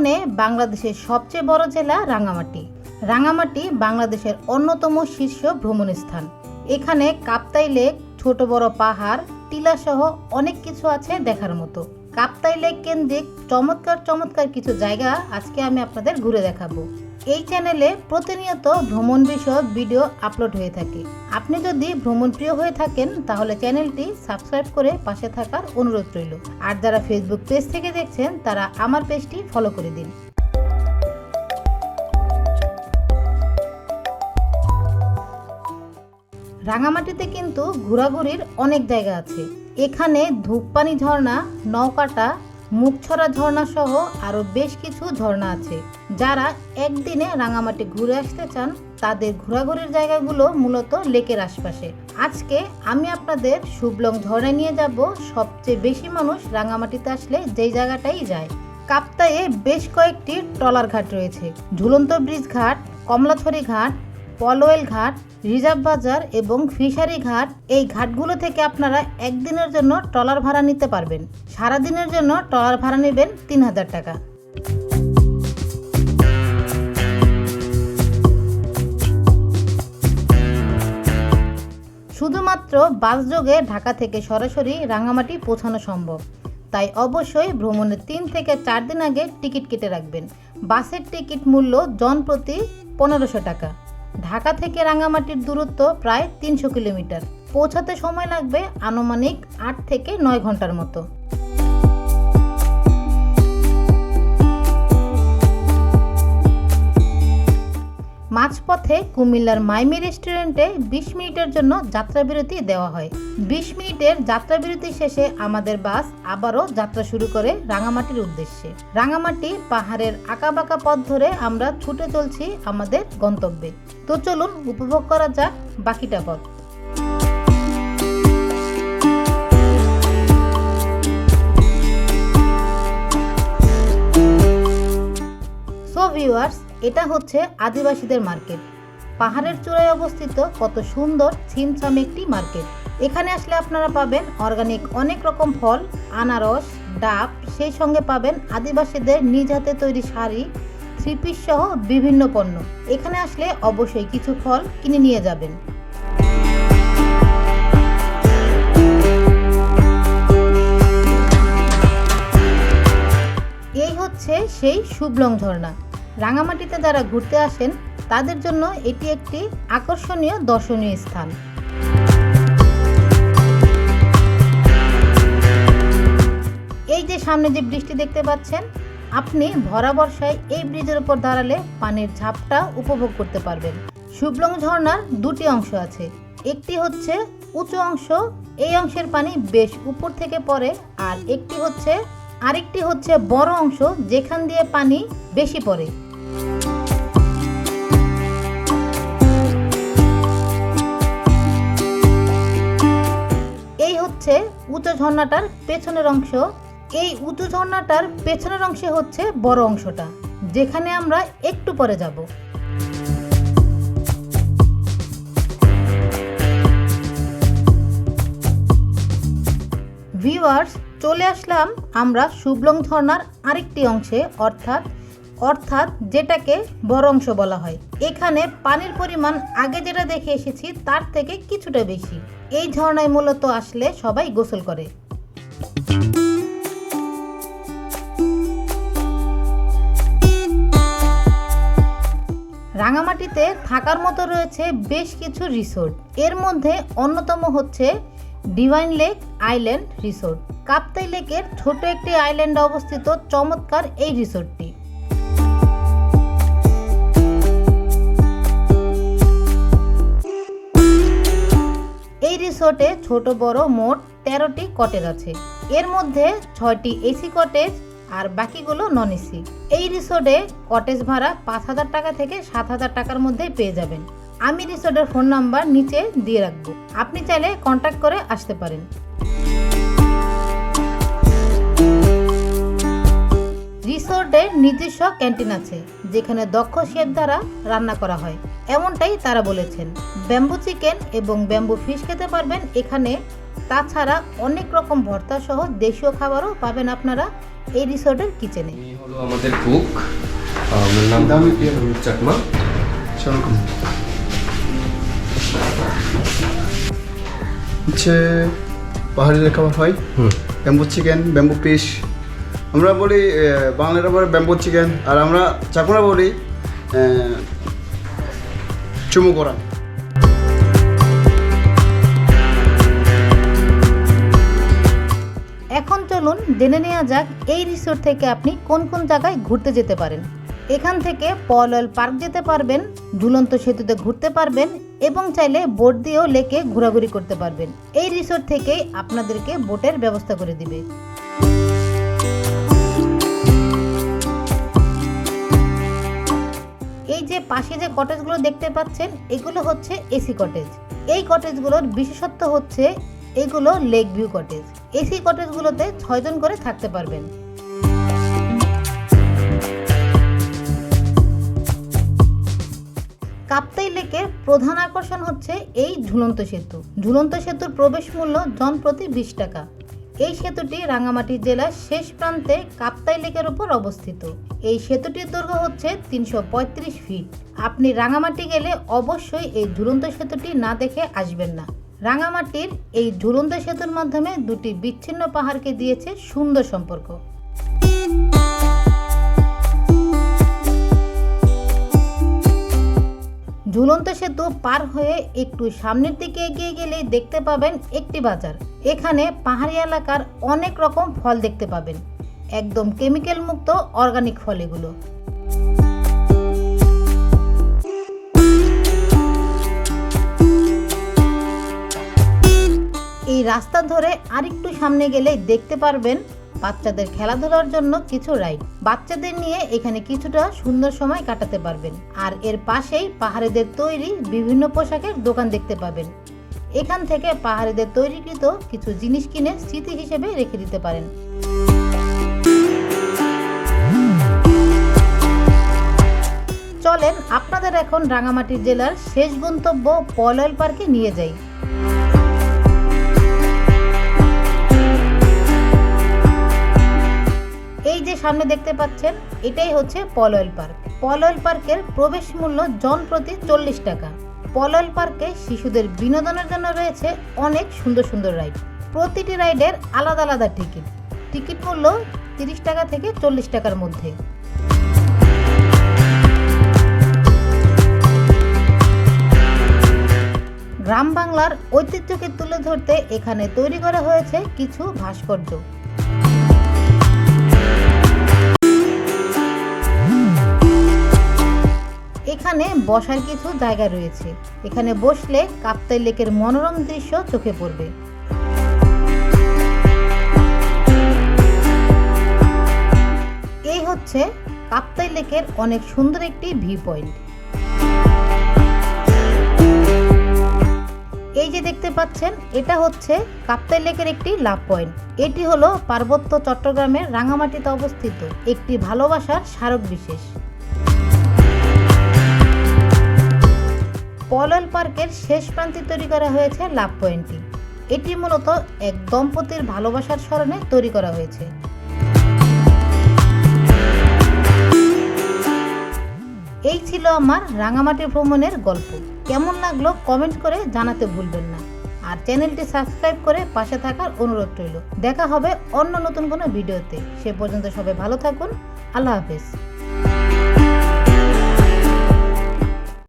সুন্দরবনে বাংলাদেশের সবচেয়ে বড় জেলা রাঙামাটি রাঙামাটি বাংলাদেশের অন্যতম শীর্ষ ভ্রমণ স্থান এখানে কাপ্তাই লেক, ছোট বড় পাহাড় টিলা সহ অনেক কিছু আছে দেখার মতো। কাপ্তাই লেক কেন্দ্রিক চমৎকার চমৎকার কিছু জায়গা আজকে আমি আপনাদের ঘুরে দেখাবো। এই চ্যানেলে প্রতিনিয়ত ভ্রমণ বিষয়ক ভিডিও আপলোড হয়ে থাকে। আপনি যদি ভ্রমণ প্রিয় হয়ে থাকেন, তাহলে চ্যানেলটি সাবস্ক্রাইব করে পাশে থাকার অনুরোধ রইল। আর যারা ফেসবুক পেজ থেকে দেখছেন, তারা আমার পেজটি ফলো করে দিন। রাঙামাটিতে কিন্তু ঘোরাঘুরির অনেক জায়গা আছে। এখানে ধূপপানি ঝর্ণা, নৌকাটা মুখছড়া ঝর্ণা সহ আরও বেশ কিছু ঝর্ণা আছে। যারা একদিনে রাঙামাটি ঘুরে আসতে চান, তাদের ঘোরাঘুরির জায়গাগুলো মূলত লেকের আশপাশে। আজকে আমি আপনাদের শুভলং ঝর্ণায় নিয়ে যাব। সবচেয়ে বেশি মানুষ রাঙামাটিতে আসলে যেই জায়গাটাই যায়। কাপ্তায়ে বেশ কয়েকটি ট্রলার ঘাট রয়েছে। ঝুলন্ত ব্রিজ ঘাট, কমলাছড়ি ঘাট পলোয়েল ঘাট, রিজার্ভ বাজার এবং ফিশারি ঘাট, এই ঘাটগুলো থেকে আপনারা একদিনের জন্য ট্রলার ভাড়া নিতে পারবেন। সারাদিনের জন্য ট্রলার ভাড়া নেবেন তিন হাজার টাকা। শুধুমাত্র বাস যোগে ঢাকা থেকে সরাসরি রাঙামাটি পৌঁছানো সম্ভব। তাই অবশ্যই ভ্রমণের তিন থেকে চার দিন আগে টিকিট কেটে রাখবেন। বাসের টিকিট মূল্য জন প্রতি পনেরোশো টাকা। ঢাকা থেকে রাঙামাটির দূরত্ব প্রায় তিনশো কিলোমিটার। পৌঁছাতে সময় লাগবে আনুমানিক আট থেকে নয় ঘণ্টার মতো। মাঝপথে কুমিল্লার মাইমি রেস্টুরেন্টে বিশ মিনিটের জন্য যাত্রাবিরতি দেওয়া হয়। বিশ মিনিটের যাত্রাবিরতি শেষে আমাদের বাস আবারও যাত্রা শুরু করে রাঙামাটির উদ্দেশ্যে। রাঙামাটি পাহাড়ের আঁকাবাঁকা পথ ধরে আমরা ছুটে চলছি আমাদের গন্তব্যে। তো চলুন উপভোগ করা যাক বাকিটা পথ। এটা হচ্ছে আদিবাসীদের মার্কেট। পাহাড়ের চূড়ায় অবস্থিত কত সুন্দর ছিমছাম একটি মার্কেট। এখানে আসলে আপনারা পাবেন অর্গানিক অনেক রকম ফল, আনারস, ডাব, সেই সঙ্গে পাবেন আদিবাসীদের নিজ হাতে তৈরি শাড়ি থ্রি পিস সহ বিভিন্ন পণ্য। এখানে আসলে অবশ্যই কিছু ফল কিনে নিয়ে যাবেন। এই হচ্ছে সেই শুভলং ঝর্ণা। রাঙামাটিতে যারা ঘুরতে আসেন, তাদের জন্য এটি একটি আকর্ষণীয় দর্শনীয় স্থান। এই যে সামনে যে বৃষ্টি দেখতে পাচ্ছেন, আপনি ভরা বর্ষায় এই ব্রিজের উপর দাঁড়ালে পানির ঝাপটা উপভোগ করতে পারবেন। শুভলং ঝর্ণার দুটি অংশ আছে। একটি হচ্ছে উঁচু অংশ, এই অংশের পানি বেশ উপর থেকে পড়ে, আর একটি হচ্ছে আরেকটি হচ্ছে বড় অংশ, যেখান দিয়ে পানি বেশি পড়ে। ঝর্ণাটার পেছনের অংশ। এই উঁচু ঝর্ণাটার পেছনের অংশে হচ্ছে বড় অংশটা, যেখানে আমরা একটু পরে যাব। ভিউয়ার্স চলে আসলাম আমরা শুভলং ঝর্ণার আরেকটি অংশে, অর্থাৎ অর্থাৎ যেটাকে বড় অংশ বলা হয়। এখানে পানির পরিমাণ আগে যেটা দেখে এসেছি, তার থেকে কিছুটা বেশি। এই ঝর্ণায় মূলত আসলে সবাই গোসল করে। রাঙামাটিতে থাকার মতো রয়েছে বেশ কিছু রিসোর্ট। এর মধ্যে অন্যতম হচ্ছে divine lake island resort. Kaptai লেকের ছোট একটি আইল্যান্ডে অবস্থিত চমৎকার এই রিসোর্টটি। এই রিসোর্টে ছোট, বড় মোট তেরোটি কটেজ আছে। এর মধ্যে ছয়টি এসি কটেজ আর বাকিগুলো নন এসি এই রিসোর্টে কটেজ ভাড়া পাঁচ হাজার টাকা থেকে সাত হাজার টাকার মধ্যে পেয়ে যাবেন। আমি রিসোর্টের ফোন নাম্বার নিচে দিয়ে রাখব। আপনি চাইলে কন্ট্যাক্ট করে আসতে পারেন। রিসোর্টে নিজস্ব ক্যান্টিন আছে, যেখানে দক্ষ শেফ দ্বারা রান্না করা হয়। এমনটাই তারা বলেছেন। ব্যাম্বু চিকেন এবং ব্যাম্বু ফিশ খেতে পারবেন এখানে। তাছাড়া অনেক রকম ভর্তা সহ দেশীয় খাবারও পাবেন আপনারা এই রিসোর্টের কিচেনে। হলো আমাদের কুক আমার নাম দামি চাকমা। সেরকম হচ্ছে পাহাড়ি খাবার হয় ব্যাম্বু চিকেন ব্যাম্বু পিস আমরা বলি বাংলারা বলে ব্যাম্বু চিকেন। আর আমরা চাকুরা বলি চুমু করা। এখন চলুন জেনে নেওয়া যাক এই রিসোর্ট থেকে আপনি কোন কোন জায়গায় ঘুরতে যেতে পারেন। এখান থেকে পল অয়েল পার্ক যেতে পারবেন ঝুলন্ত সেতুতে ঘুরতে পারবেন এবং চাইলে বোট দিয়েও লেকে ঘোরাঘুরি করতে পারবেন। এই রিসোর্ট থেকেই আপনাদেরকে বোটের ব্যবস্থা করে দিবে। এই যে পাশে যে কটেজগুলো দেখতে পাচ্ছেন, এগুলো হচ্ছে এসি কটেজ এই কটেজগুলোর বিশেষত্ব হচ্ছে এগুলো লেক ভিউ কটেজ। এসি কটেজগুলোতে ছয়জন করে থাকতে পারবেন। কাপ্তাই লেকের প্রধান আকর্ষণ হচ্ছে এই ঝুলন্ত সেতু। ঝুলন্ত সেতুর প্রবেশ মূল্য জন প্রতি বিশ টাকা। এই সেতুটি রাঙামাটি জেলার শেষ প্রান্তে কাপ্তাই লেকের উপর অবস্থিত। এই সেতুটির দৈর্ঘ্য হচ্ছে তিনশো পঁয়ত্রিশ ফিট। আপনি রাঙামাটি গেলে অবশ্যই এই ঝুলন্ত সেতুটি না দেখে আসবেন না। রাঙামাটির এই ঝুলন্ত সেতুর মাধ্যমে দুটি বিচ্ছিন্ন পাহাড়কে দিয়েছে সুন্দর সম্পর্ক। ঝুলন্ত সেতু পার হয়ে একটু সামনের দিকে এগিয়ে গেলে দেখতে পাবেন একটি বাজার। এখানে পাহাড়ি এলাকার অনেক রকম ফল দেখতে পাবেন। একদম কেমিক্যাল মুক্ত অর্গানিক ফল এগুলো। এই রাস্তা ধরে আরেকটু সামনে গেলেই দেখতে পারবেন বাচ্চাদের খেলাধুলার জন্য কিছু রাইড। বাচ্চাদের নিয়ে এখানে কিছুটা সুন্দর সময় কাটাতে পারবেন। আর এর পাশেই পাহাড়িদের তৈরি বিভিন্ন পোশাকের দোকান দেখতে পাবেন। এখান থেকে পাহাড়িদের তৈরিকৃত কিছু জিনিস কিনে স্মৃতি হিসেবে রেখে দিতে পারেন। চলেন আপনাদের এখন রাঙামাটি জেলার শেষ গন্তব্য পলয়েল পার্কে নিয়ে যাই। এই যে সামনে দেখতে পাচ্ছেন, এটাই হচ্ছে পলয়েল পার্ক পলয়েল পার্কের প্রবেশ মূল্য জন প্রতি চল্লিশ টাকা। পলয়েল পার্কে শিশুদের বিনোদনের জন্য রয়েছে অনেক সুন্দর সুন্দর রাইড প্রতিটি রাইডের আলাদা আলাদা টিকিট টিকিট মূল্য তিরিশ টাকা থেকে চল্লিশ টাকার মধ্যে। গ্রাম বাংলার ঐতিহ্যকে তুলে ধরতে এখানে তৈরি করা হয়েছে কিছু ভাস্কর্য। এখানে বসার কিছু জায়গা রয়েছে। এখানে বসলে কাপ্তাই লেকের মনোরম দৃশ্য চোখে পড়বে। এই হচ্ছে কাপ্তাই লেকের অনেক সুন্দর একটি ভিউ পয়েন্ট। এই যে দেখতে পাচ্ছেন, এটা হচ্ছে কাপ্তাই লেকের একটি লাভ পয়েন্ট। এটি হলো পার্বত্য চট্টগ্রামের রাঙামাটিতে অবস্থিত একটি ভালোবাসার স্মারক বিশেষ। পলল পার্কের শেষ প্রান্তে তৈরি করা হয়েছে লাভ পয়েন্টটি। এটি মূলত এক দম্পতির ভালোবাসার স্মরণে তৈরি করা হয়েছে। এই ছিল আমার রাঙামাটি ভ্রমণের গল্প। কেমন লাগল কমেন্ট করে জানাতে ভুলবেন না। আর চ্যানেলটি সাবস্ক্রাইব করে পাশে থাকার অনুরোধ রইল। দেখা হবে অন্য নতুন কোনো ভিডিওতে। সে পর্যন্ত সবাই ভালো থাকুন। আল্লাহ হাফেজ।